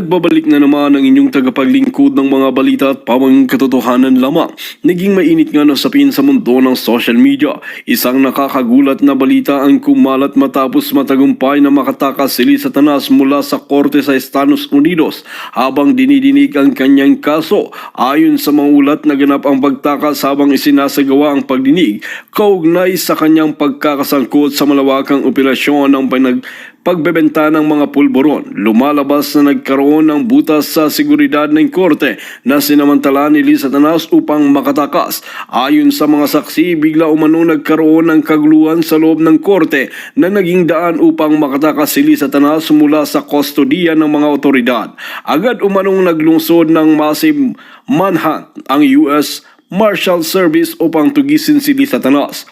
Nagbabalik na naman ang inyong tagapaglingkod ng mga balita at pawang katotohanan lamang. Naging mainit nga na sapin sa mundo ng social media. Isang nakakagulat na balita ang kumalat matapos matagumpay na makatakas si Lisa Tanas mula sa korte sa Estados Unidos habang dinidinig ang kanyang kaso. Ayon sa mga ulat na ganap ang pagtakas habang isinasagawa ang pagdinig, kaugnay sa kanyang pagkakasangkot sa malawakang operasyon ng pinag pagbebenta ng mga pulburon. Lumalabas na nagkaroon ng butas sa seguridad ng korte na sinamantala ni Lisa Tanas upang makatakas. Ayon sa mga saksi, bigla umano nagkaroon ng kaguluhan sa loob ng korte na naging daan upang makatakas si Lisa Tanas mula sa kustodiya ng mga otoridad. Agad umanong naglungsod ng massive manhunt ang US Marshal Service upang tugisin si Lisa Tanas.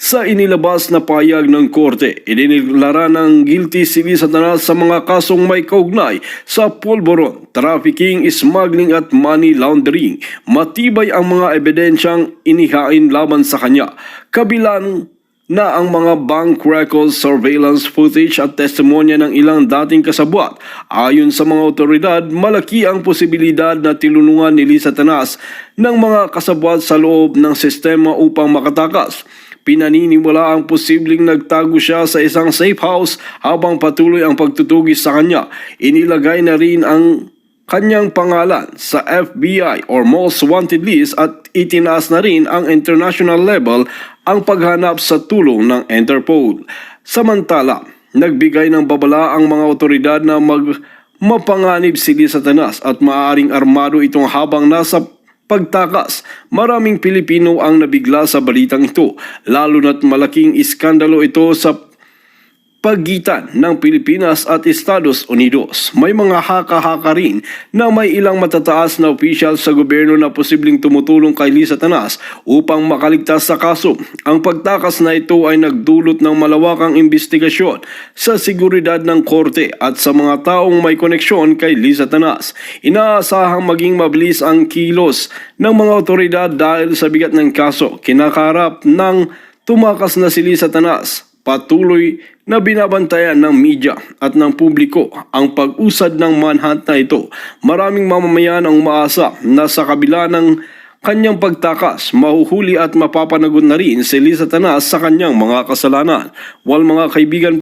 Sa inilabas na payag ng korte, ininiglara ng guilty si Lisa Tanas sa mga kasong may kaugnay sa pulburon, trafficking, smuggling at money laundering. Matibay ang mga ebidensyang inihain laban sa kanya. Kabilang na ang mga bank records, surveillance footage at testimonya ng ilang dating kasabwat. Ayon sa mga otoridad, malaki ang posibilidad na tilunungan ni Lisa Tanas ng mga kasabwat sa loob ng sistema upang makatakas. Pinaniniwala ang posibleng nagtago siya sa isang safe house habang patuloy ang pagtutugis sa kanya. Inilagay na rin ang kanyang pangalan sa FBI or Most Wanted list at itinaas na rin ang international level ang paghanap sa tulong ng Interpol. Samantala, nagbigay ng babala ang mga otoridad na mag mapanganib si Lisa Tanas at maaaring armado itong habang nasa pagtakas. Maraming Pilipino ang nabigla sa balitang ito, lalo na't malaking iskandalo ito sa pagitan ng Pilipinas at Estados Unidos. May mga haka-haka rin na may ilang matataas na opisyal sa gobyerno na posibleng tumutulong kay Lisa Tanas upang makaligtas sa kaso. Ang pagtakas na ito ay nagdulot ng malawakang investigasyon sa seguridad ng korte at sa mga taong may koneksyon kay Lisa Tanas. Inaasahang maging mabilis ang kilos ng mga otoridad dahil sa bigat ng kaso. Kinakarap ng tumakas na si Lisa Tanas patuloy na binabantayan ng media at ng publiko ang pag-usad ng manhunt na ito. Maraming mamamayan ang umaasa na sa kabila ng kanyang pagtakas, mahuhuli at mapapanagot na rin si Lisa Tanas sa kanyang mga kasalanan. While mga kaibigan